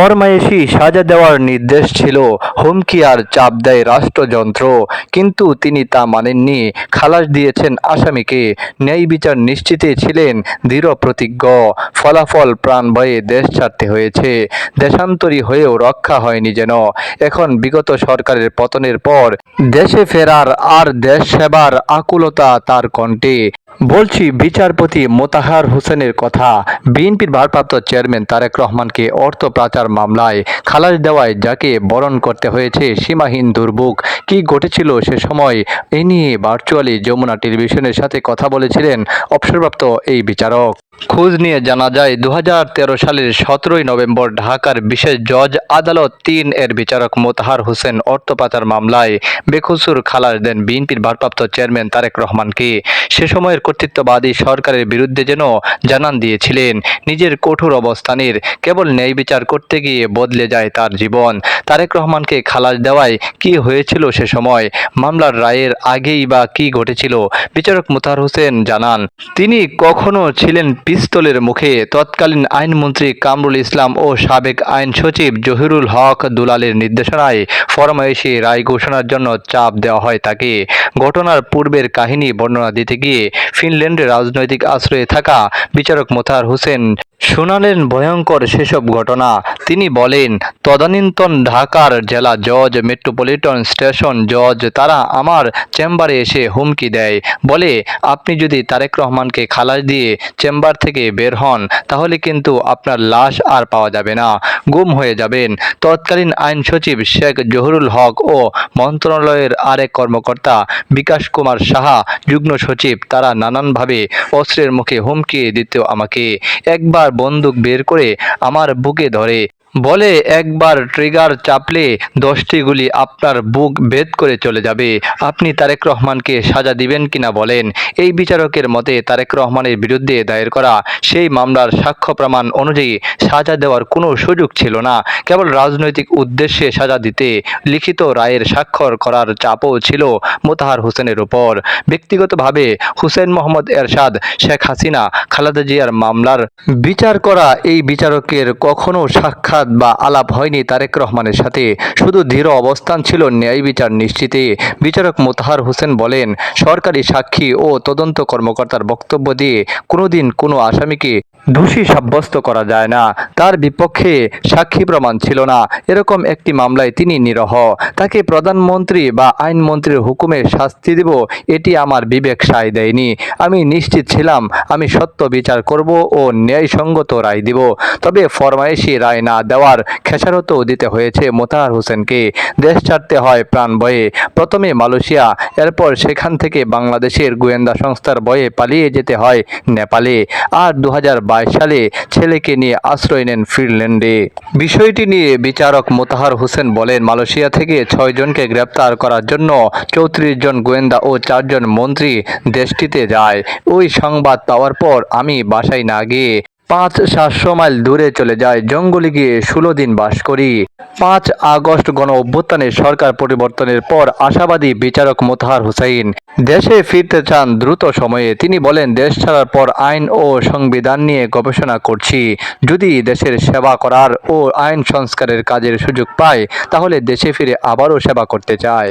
ফরমায়েশি সাজা দেওয়ার নির্দেশ ছিল। হুমকি আর চাপ দেয় রাষ্ট্রযন্ত্র। কিন্তু তিনি তা মানেননি। খালাস দিয়েছেন আসামিকে। ন্যায় বিচার নিশ্চিতে ছিলেন দৃঢ় প্রতিজ্ঞ। ফলাফল প্রাণ ভয়ে দেশ ছাড়তে হয়েছে। দেশান্তরী হয়েও রক্ষা হয়নি যেন। এখন বিগত সরকারের পতনের পর দেশে ফেরার আর দেশ সেবার আকুলতা তার কণ্ঠে। বলছি বিচারপতি মোতাহার হোসেনের কথা। বিএনপির ভারপ্রাপ্ত চেয়ারম্যান তারেক রহমানকে অর্থ পাচার মামলায় খালাস দেওয়ায় যাকে বরণ করতে হয়েছে সীমাহীন দুর্ভোগ। কি ঘটেছিল সে সময়? এ নিয়ে ভার্চুয়ালি যমুনা টেলিভিশনের সাথে কথা বলেছিলেন অবসরপ্রাপ্ত এই বিচারক। খোঁজ নিয়ে জানা যায় দু হাজার তেরো সালের সতেরোই নভেম্বর ঢাকার বিশেষ জজ আদালত তিন এর বিচারক মোতাহার হোসেন অর্থ পাচার মামলায় বেকসুর খালাস দেন বিএনপির ভারপ্রাপ্ত চেয়ারম্যান তারেক রহমানকে। সে সময়ের কর্তৃত্ববাদী সরকারের বিরুদ্ধে যেন জানান দিয়েছিলেন। নিজের কঠোর অবস্থানের কেবল ন্যায় বিচার করতে গিয়ে বদলে যায় তার জীবন। তারেক রহমানকে খালাস দেওয়ায় কি হয়েছিল সে সময়? মামলার রায়ের আগেই বা কি ঘটেছিল? বিচারক মোতাহার হোসেন জানান, তিনি কখনো ছিলেন পিস্তলের মুখে। তৎকালীন আইনমন্ত্রী কামরুল ইসলাম ও সাবেক আইন সচিব জহিরুল হক দুলালের নির্দেশনায় ফরমায়েশি রায় ঘোষণার জন্য চাপ দেওয়া হয় তাকে। ঘটনার পূর্বের কাহিনী বর্ণনা দিতে গিয়ে ফিনল্যান্ডে রাজনৈতিক আশ্রয়ে থাকা বিচারক মোথার হোসেন শোনালেন ভয়ঙ্কর সেসব ঘটনা। তিনি বলেন, তদানীন্তন ঢাকার জেলা জজ, মেট্রোপলিটন স্টেশন জজ, তারা আমার চেম্বারে এসে হুমকি দেয়। বলে, আপনি যদি তারেক রহমানকে খালাস দিয়ে চেম্বার থেকে বের হন, তাহলে কিন্তু আপনার লাশ আর পাওয়া যাবে না। গুম হয়ে যাবেন। তৎকালীন আইন সচিব শেখ জহুরুল হক ও মন্ত্রণালয়ের আরেক কর্মকর্তা বিকাশ কুমার সাহা, যুগ্ম সচিব, তারা নানানভাবে অস্ত্রের মুখে হুমকি দিত আমাকে। একবার বন্দুক বের করে আমার বুকে ধরে। বলে একবার ট্রিগার চাপলে দশটি গুলি আপনার বুক ভেদ করে চলে যাবে। আপনি তারেক রহমানকে সাজা দিবেন কিনা বলেন। এই বিচারকের মতে তারেক রহমানের বিরুদ্ধে দায়ের করা সেই মামলার সাক্ষ্য প্রমাণ অনুযায়ী সাজা দেওয়ার কোনো সুযোগ ছিল না। কেবল রাজনৈতিক উদ্দেশ্যে সাজা দিতে লিখিত রায়ের স্বাক্ষর করার চাপও ছিল মোতাহার হোসেনের উপর। ব্যক্তিগতভাবে হুসেন মোহাম্মদ এরশাদ, শেখ হাসিনা, খালেদা জিয়ার মামলার বিচার করা এই বিচারকের কখনো সাক্ষাৎ বা আলাপ হয়নি তারেক রহমানের সাথে। শুধু দৃঢ় অবস্থান ছিল ন্যায় বিচার নিশ্চিতে। বিচারক মোতাহার হোসেন বলেন, সরকারি সাক্ষী ও তদন্ত কর্মকর্তার বক্তব্য দিয়ে কোনোদিন কোনো আসামিকে দোষী সাব্যস্ত করা যায় না। তার বিপক্ষে সাক্ষী প্রমাণ ছিল না। এরকম একটি মামলায় তিনি নিরহ। তাকে প্রধানমন্ত্রী বা আইনমন্ত্রীর হুকুমে শাস্তি দেব, এটি আমার বিবেক সায় দেয়নি। আমি নিশ্চিত ছিলাম, আমি সত্য বিচার করব ও ন্যায়সঙ্গত রায় দিব। তবে ফরমায়েশি রায় না দেওয়ার খেসারতও দিতে হয়েছে মোতাহার হোসেনকে। দেশ ছাড়তে হয় প্রাণ ভয়ে প্রথমে মালয়েশিয়া, এরপর সেখান থেকে বাংলাদেশের গোয়েন্দা সংস্থার ভয়ে পালিয়ে যেতে হয় নেপালে। আর দু হাজার বাইশ সালে ছেলেকে নিয়ে আশ্রয় নেন ফিনল্যান্ডে। বিষয়টি নিয়ে বিচারক মোতাহার হোসেন বলেন, মালয়েশিয়া থেকে ছয়জনকে গ্রেপ্তার করার জন্য চৌত্রিশ জন গোয়েন্দা ও চারজন মন্ত্রী দেশটিতে যায়। ওই সংবাদ পাওয়ার পর আমি বাসায় না গিয়ে পাঁচ সাতশো মাইল দূরে চলে যায় জঙ্গলে গিয়ে ষোলো দিন বাস করি। পাঁচ আগস্ট গণ অভ্যুত্থানে সরকার পরিবর্তনের পর আশাবাদী বিচারক মোতাহার হুসাইন। দেশে ফিরতে চান দ্রুত সময়ে। তিনি বলেন, দেশ ছাড়ার পর আইন ও সংবিধান নিয়ে গবেষণা করছি। যদি দেশের সেবা করার ও আইন সংস্কারের কাজের সুযোগ পায়, তাহলে দেশে ফিরে আবারও সেবা করতে চায়।